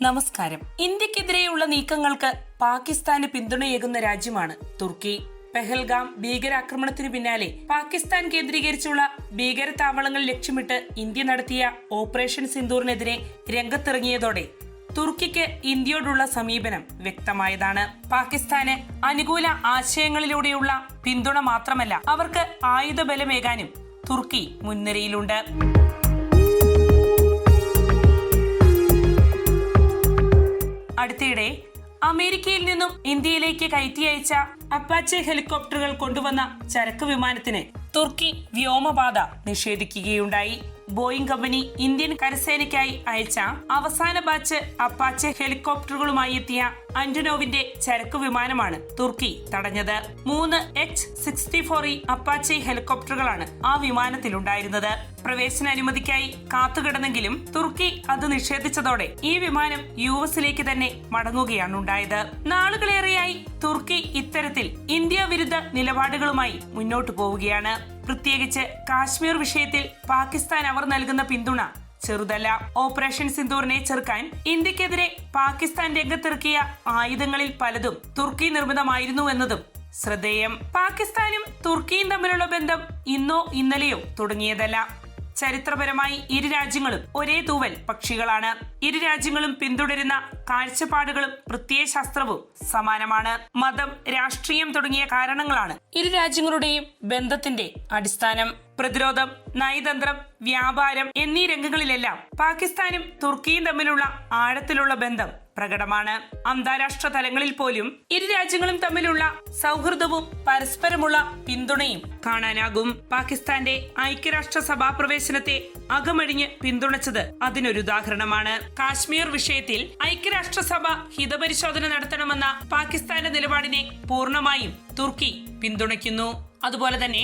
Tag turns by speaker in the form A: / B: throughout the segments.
A: നമസ്കാരം. ഇന്ത്യക്കെതിരെയുള്ള നീക്കങ്ങൾക്ക് പാകിസ്ഥാന് പിന്തുണയേകുന്ന രാജ്യമാണ് തുർക്കി. പെഹൽഗാം ഭീകരാക്രമണത്തിനു പിന്നാലെ പാകിസ്ഥാൻ കേന്ദ്രീകരിച്ചുള്ള ഭീകര താവളങ്ങൾ ലക്ഷ്യമിട്ട് ഇന്ത്യ നടത്തിയ ഓപ്പറേഷൻ സിന്ദൂറിനെതിരെ രംഗത്തിറങ്ങിയതോടെ തുർക്കിക്ക് ഇന്ത്യയോടുള്ള സമീപനം വ്യക്തമായതാണ്. പാകിസ്ഥാന് അനുകൂല ആശയങ്ങളിലൂടെയുള്ള പിന്തുണ മാത്രമല്ല അവർക്ക് ആയുധബലമേകാനും തുർക്കി മുൻനിരയിലുണ്ട്. അടുത്തിടെ അമേരിക്കയിൽ നിന്നും ഇന്ത്യയിലേക്ക് കയറ്റി അയച്ച അപ്പാച്ചെ ഹെലികോപ്റ്ററുകൾ കൊണ്ടുവന്ന ചരക്ക് വിമാനത്തിന് തുർക്കി വ്യോമപാത നിഷേധിക്കുകയുണ്ടായി. ബോയിങ് കമ്പനി ഇന്ത്യൻ കരസേനയ്ക്കായി അയച്ച അവസാന ബാച്ച് അപ്പാച്ചെ ഹെലികോപ്റ്ററുകളുമായി എത്തിയ അന്റുനോവിന്റെ ചരക്ക് വിമാനമാണ് തുർക്കി തടഞ്ഞത്. മൂന്ന് H sixty four E Apache ഹെലികോപ്റ്ററുകളാണ് ആ വിമാനത്തിലുണ്ടായിരുന്നത്. പ്രവേശന അനുമതിക്കായി കാത്തുകിടന്നെങ്കിലും തുർക്കി അത് നിഷേധിച്ചതോടെ ഈ വിമാനം യു എസിലേക്ക് തന്നെ മടങ്ങുകയാണ് ഉണ്ടായത് നാളുകളേറെയായി തുർക്കി ഇത്തരത്തിൽ ഇന്ത്യ വിരുദ്ധ നിലപാടുകളുമായി മുന്നോട്ടു പോവുകയാണ്. പ്രത്യേകിച്ച് കാശ്മീർ വിഷയത്തിൽ പാകിസ്ഥാൻ അവർ നൽകുന്ന പിന്തുണ ചെറുതല്ല. ഓപ്പറേഷൻ സിന്ദൂറിനെ ചെറുക്കാൻ ഇന്ത്യക്കെതിരെ പാകിസ്ഥാൻ രംഗത്തിറക്കിയ ആയുധങ്ങളിൽ പലതും തുർക്കി നിർമ്മിതമായിരുന്നു എന്നതും ശ്രദ്ധേയം. പാകിസ്ഥാനും തുർക്കിയും തമ്മിലുള്ള ബന്ധം ഇന്നോ ഇന്നലെയോ തുടങ്ങിയതല്ല. ചരിത്രപരമായി ഇരു രാജ്യങ്ങളും ഒരേ തൂവൽ പക്ഷികളാണ്. ഇരു രാജ്യങ്ങളും പിന്തുടരുന്ന കാഴ്ചപ്പാടുകളും പ്രത്യയശാസ്ത്രവും സമാനമാണ്. മതം രാഷ്ട്രീയം തുടങ്ങിയ കാരണങ്ങളാണ് ഇരു രാജ്യങ്ങളുടെയും ബന്ധത്തിന്റെ അടിസ്ഥാനം. പ്രതിരോധം നയതന്ത്രം വ്യാപാരം എന്നീ രംഗങ്ങളിലെല്ലാം പാകിസ്ഥാനും തുർക്കിയും തമ്മിലുള്ള ആഴത്തിലുള്ള ബന്ധം പ്രകടമാണ്. അന്താരാഷ്ട്ര തലങ്ങളിൽ പോലും ഇരു രാജ്യങ്ങളും തമ്മിലുള്ള സൗഹൃദവും പരസ്പരമുള്ള പിന്തുണയും കാണാനാകും. പാകിസ്ഥാന്റെ ഐക്യരാഷ്ട്ര സഭാ പ്രവേശനത്തെ അകമഴിഞ്ഞ് പിന്തുണച്ചത് അതിനൊരു ഉദാഹരണമാണ്. കാശ്മീർ വിഷയത്തിൽ ഐക്യരാഷ്ട്രസഭ ഹിതപരിശോധന നടത്തണമെന്ന പാകിസ്ഥാന്റെ നിലപാടിനെ പൂർണമായും തുർക്കി പിന്തുണയ്ക്കുന്നു. അതുപോലെ തന്നെ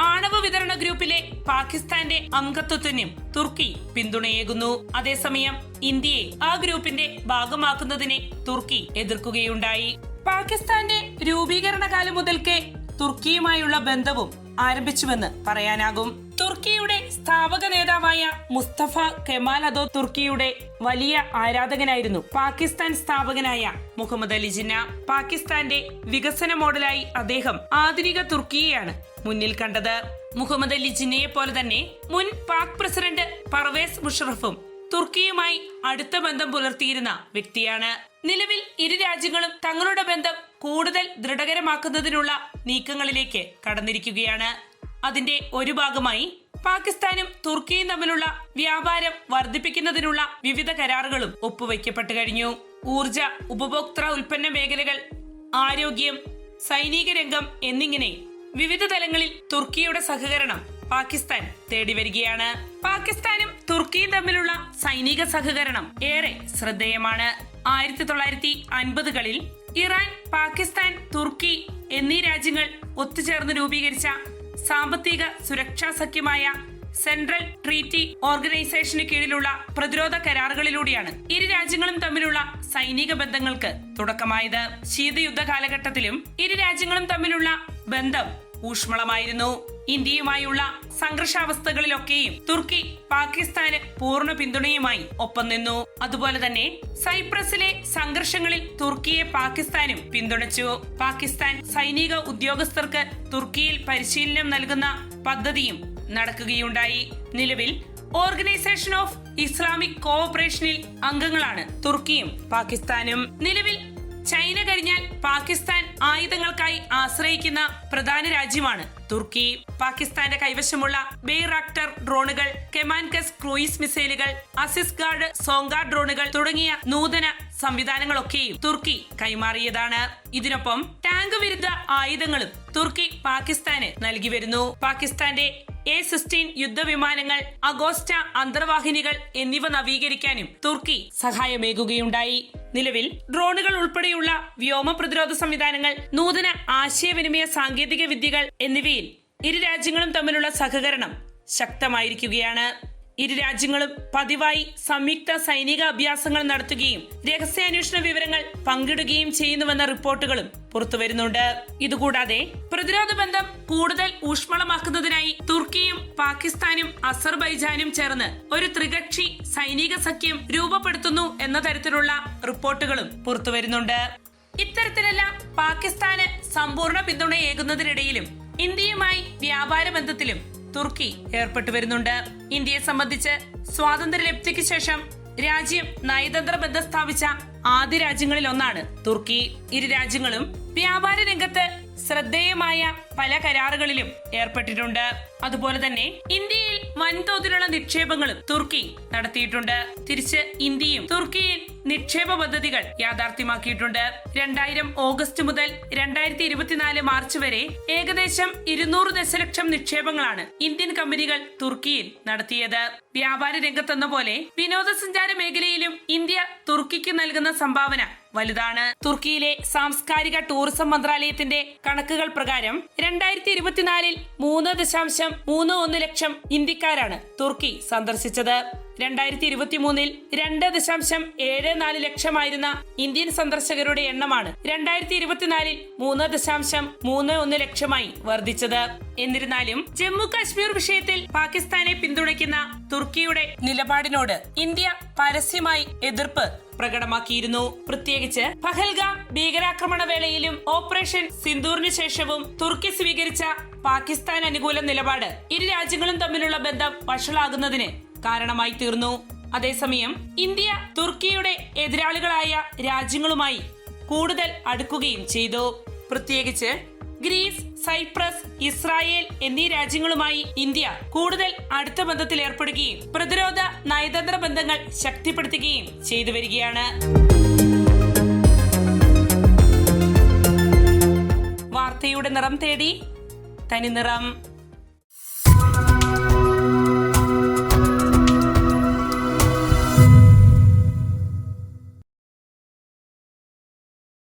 A: ആണവ വിതരണ ഗ്രൂപ്പിലെ പാകിസ്ഥാന്റെ അംഗത്വത്തിനും തുർക്കി പിന്തുണയേകുന്നു. അതേസമയം ഇന്ത്യയെ ആ ഗ്രൂപ്പിന്റെ ഭാഗമാക്കുന്നതിനെ തുർക്കി എതിർക്കുകയുണ്ടായി. പാകിസ്ഥാന്റെ രൂപീകരണ കാലം മുതൽക്കേ തുർക്കിയുമായുള്ള ബന്ധവും ആരംഭിച്ചുവെന്ന് പറയാനാകും. തുർക്കിയുടെ സ്ഥാപക നേതാവായ മുസ്തഫ കെമാൽ അദോ തുർക്കിയുടെ വലിയ ആരാധകനായിരുന്നു പാകിസ്ഥാൻ സ്ഥാപകനായ മുഹമ്മദ് അലി ജിന്ന. പാകിസ്ഥാന്റെ വികസന മോഡലായി അദ്ദേഹം ആധുനിക തുർക്കിയെയാണ് മുന്നിൽ കണ്ടത് മുഹമ്മദ് അലി ജിന്നയെ പോലെ തന്നെ മുൻ പാക് പ്രസിഡന്റ് പർവേസ് മുഷറഫും തുർക്കിയുമായി അടുത്ത ബന്ധം പുലർത്തിയിരുന്ന വ്യക്തിയാണ്. നിലവിൽ ഇരു രാജ്യങ്ങളും തങ്ങളുടെ ബന്ധം കൂടുതൽ ദൃഢകരമാക്കുന്നതിനുള്ള നീക്കങ്ങളിലേക്ക് കടന്നിരിക്കുകയാണ്. അതിന്റെ ഒരു ഭാഗമായി പാകിസ്ഥാനും തുർക്കിയും തമ്മിലുള്ള വ്യാപാരം വർദ്ധിപ്പിക്കുന്നതിനുള്ള വിവിധ കരാറുകളും ഒപ്പുവയ്ക്കപ്പെട്ടു കഴിഞ്ഞു. ഊർജ ഉപഭോക്തൃ ഉൽപ്പന്ന മേഖലകൾ ആരോഗ്യം സൈനിക രംഗം എന്നിങ്ങനെ വിവിധ തലങ്ങളിൽ തുർക്കിയുടെ സഹകരണം പാകിസ്ഥാൻ തേടി വരികയാണ്. പാകിസ്ഥാനും തുർക്കിയും തമ്മിലുള്ള സൈനിക സഹകരണം ഏറെ ശ്രദ്ധേയമാണ്. ആയിരത്തി തൊള്ളായിരത്തി അൻപതുകളിൽ ഇറാൻ പാകിസ്ഥാൻ തുർക്കി എന്നീ രാജ്യങ്ങൾ ഒത്തുചേർന്ന് രൂപീകരിച്ച സാമ്പത്തിക സുരക്ഷാ സഖ്യമായ സെൻട്രൽ ട്രീറ്റി ഓർഗനൈസേഷന് കീഴിലുള്ള പ്രതിരോധ കരാറുകളിലൂടെയാണ് ഇരു രാജ്യങ്ങളും തമ്മിലുള്ള സൈനിക ബന്ധങ്ങൾക്ക് തുടക്കമായത്. ശീതയുദ്ധ കാലഘട്ടത്തിലും ഇരു രാജ്യങ്ങളും തമ്മിലുള്ള ബന്ധം ഊഷ്മളമായിരുന്നു. ഇന്ത്യയുമായുള്ള സംഘർഷാവസ്ഥകളിലൊക്കെയും തുർക്കി പാകിസ്ഥാന് പൂർണ പിന്തുണയുമായി ഒപ്പം നിന്നു. അതുപോലെ തന്നെ സൈപ്രസിലെ സംഘർഷങ്ങളിൽ തുർക്കിയെ പാകിസ്ഥാനും പിന്തുണച്ചു. പാകിസ്ഥാൻ സൈനിക ഉദ്യോഗസ്ഥർക്ക് തുർക്കിയിൽ പരിശീലനം നൽകുന്ന പദ്ധതിയും നടക്കുകയുണ്ടായി. നിലവിൽ ഓർഗനൈസേഷൻ ഓഫ് ഇസ്ലാമിക് കോഓപ്പറേഷനിൽ അംഗങ്ങളാണ് തുർക്കിയും പാകിസ്ഥാനും. നിലവിൽ ചൈന കഴിഞ്ഞാൽ പാകിസ്ഥാൻ ആയുധങ്ങൾക്കായി ആശ്രയിക്കുന്ന പ്രധാന രാജ്യമാണ് തുർക്കി. പാകിസ്ഥാന്റെ കൈവശമുള്ള ബെയ്റാക്ടർ ഡ്രോണുകൾ കെമാൻകസ് ക്രൂയിസ് മിസൈലുകൾ അസിസ് ഗാർഡ് സോങ്കാർ ഡ്രോണുകൾ തുടങ്ങിയ നൂതന സംവിധാനങ്ങളൊക്കെയും തുർക്കി കൈമാറിയതാണ്. ഇതിനൊപ്പം ടാങ്ക് വിരുദ്ധ ആയുധങ്ങളും തുർക്കി പാകിസ്ഥാന് നൽകി വരുന്നു. പാകിസ്ഥാന്റെ എ സിക്സ്റ്റീൻ യുദ്ധവിമാനങ്ങൾ അഗോസ്റ്റ അന്തർവാഹിനികൾ എന്നിവ നവീകരിക്കാനും തുർക്കി സഹായമേകുകയുണ്ടായി. നിലവിൽ ഡ്രോണുകൾ ഉൾപ്പെടെയുള്ള വ്യോമ പ്രതിരോധ സംവിധാനങ്ങൾ നൂതന ആശയവിനിമയ സാങ്കേതിക വിദ്യകൾ എന്നിവയിൽ ഇരു രാജ്യങ്ങളും തമ്മിലുള്ള സഹകരണം ശക്തമായിരിക്കുകയാണ്. ഇരു രാജ്യങ്ങളും പതിവായി സംയുക്ത സൈനിക അഭ്യാസങ്ങൾ നടത്തുകയും രഹസ്യാന്വേഷണ വിവരങ്ങൾ പങ്കിടുകയും ചെയ്യുന്നുവെന്ന റിപ്പോർട്ടുകളും പുറത്തുവരുന്നുണ്ട്. ഇതുകൂടാതെ പ്രതിരോധ ബന്ധം കൂടുതൽ ഊഷ്മളമാക്കുന്നതിനായി തുർക്കിയും പാകിസ്ഥാനും അസർബൈജാനും ചേർന്ന് ഒരു ത്രികക്ഷി സൈനിക സഖ്യം രൂപപ്പെടുത്തുന്നു എന്ന തരത്തിലുള്ള റിപ്പോർട്ടുകളും പുറത്തുവരുന്നുണ്ട്. ഇത്തരത്തിലെല്ലാം പാകിസ്ഥാന് സമ്പൂർണ പിന്തുണയേകുന്നതിനിടയിലും ഇന്ത്യയുമായി വ്യാപാര ബന്ധത്തിലും തുർക്കി ഏർപ്പെട്ടു വരുന്നുണ്ട്. ഇന്ത്യയെ സംബന്ധിച്ച് സ്വാതന്ത്ര്യലബ്ധിക്ക് ശേഷം രാജ്യം നയതന്ത്ര ബന്ധം സ്ഥാപിച്ച ആദ്യ രാജ്യങ്ങളിൽ ഒന്നാണ് തുർക്കി. ഇരു രാജ്യങ്ങളും വ്യാപാര രംഗത്ത് ശ്രദ്ധേയമായ പല കരാറുകളിലും ഏർപ്പെട്ടിട്ടുണ്ട്. അതുപോലെ തന്നെ ഇന്ത്യയിൽ വൻതോതിലുള്ള നിക്ഷേപങ്ങളും തുർക്കി നടത്തിയിട്ടുണ്ട്. തിരിച്ച് ഇന്ത്യയും തുർക്കിയിൽ നിക്ഷേപ പദ്ധതികൾ യാഥാർത്ഥ്യമാക്കിയിട്ടുണ്ട്. രണ്ടായിരം ഓഗസ്റ്റ് മുതൽ രണ്ടായിരത്തി ഇരുപത്തിനാല് മാർച്ച് വരെ ഏകദേശം ഇരുന്നൂറ് ദശലക്ഷം നിക്ഷേപങ്ങളാണ് ഇന്ത്യൻ കമ്പനികൾ തുർക്കിയിൽ നടത്തിയത്. വ്യാപാര രംഗത്തെന്ന പോലെ വിനോദസഞ്ചാര മേഖലയിലും ഇന്ത്യ തുർക്കിക്ക് നൽകുന്ന സംഭാവന വലുതാണ്. തുർക്കിയിലെ സാംസ്കാരിക ടൂറിസം മന്ത്രാലയത്തിന്റെ കണക്കുകൾ പ്രകാരം രണ്ടായിരത്തി ഇരുപത്തിനാലിൽ മൂന്ന് ദശാംശം മൂന്ന് ഒന്ന് ലക്ഷം ഇന്ത്യക്കാരാണ് തുർക്കി സന്ദർശിച്ചത്. രണ്ടായിരത്തി ഇരുപത്തി മൂന്നിൽ രണ്ട് ദശാംശം ഏഴ് നാല് ലക്ഷമായിരുന്ന ഇന്ത്യൻ സന്ദർശകരുടെ എണ്ണമാണ് രണ്ടായിരത്തി ഇരുപത്തിനാലിൽ മൂന്ന് ദശാംശം മൂന്ന് ഒന്ന് ലക്ഷമായി വർദ്ധിച്ചത്. എന്നിരുന്നാലും ജമ്മു കാശ്മീർ വിഷയത്തിൽ പാകിസ്ഥാനെ പിന്തുണയ്ക്കുന്ന തുർക്കിയുടെ നിലപാടിനോട് ഇന്ത്യ പരസ്യമായി എതിർപ്പ് പ്രകടമാക്കിയിരുന്നു. പ്രത്യേകിച്ച് പഹൽഗാം ഭീകരാക്രമണ വേളയിലും ഓപ്പറേഷൻ സിന്ദൂറിനു ശേഷവും തുർക്കി സ്വീകരിച്ച പാകിസ്ഥാൻ അനുകൂല നിലപാട് ഇരു രാജ്യങ്ങളും തമ്മിലുള്ള ബന്ധം വഷളാകുന്നതിന് കാരണമായി തീർന്നു. അതേസമയം ഇന്ത്യ തുർക്കിയുടെ എതിരാളികളായ രാജ്യങ്ങളുമായി കൂടുതൽ അടുക്കുകയും ചെയ്തു. പ്രത്യേകിച്ച് ഗ്രീസ് സൈപ്രസ് ഇസ്രായേൽ എന്നീ രാജ്യങ്ങളുമായി ഇന്ത്യ കൂടുതൽ അടുത്ത ബന്ധത്തിൽ ഏർപ്പെടുകയും പ്രതിരോധ നയതന്ത്ര ബന്ധങ്ങൾ ശക്തിപ്പെടുത്തുകയും ചെയ്തു വരികയാണ്. വാർത്തയുടെ നിറം തേടി തനി നിറം.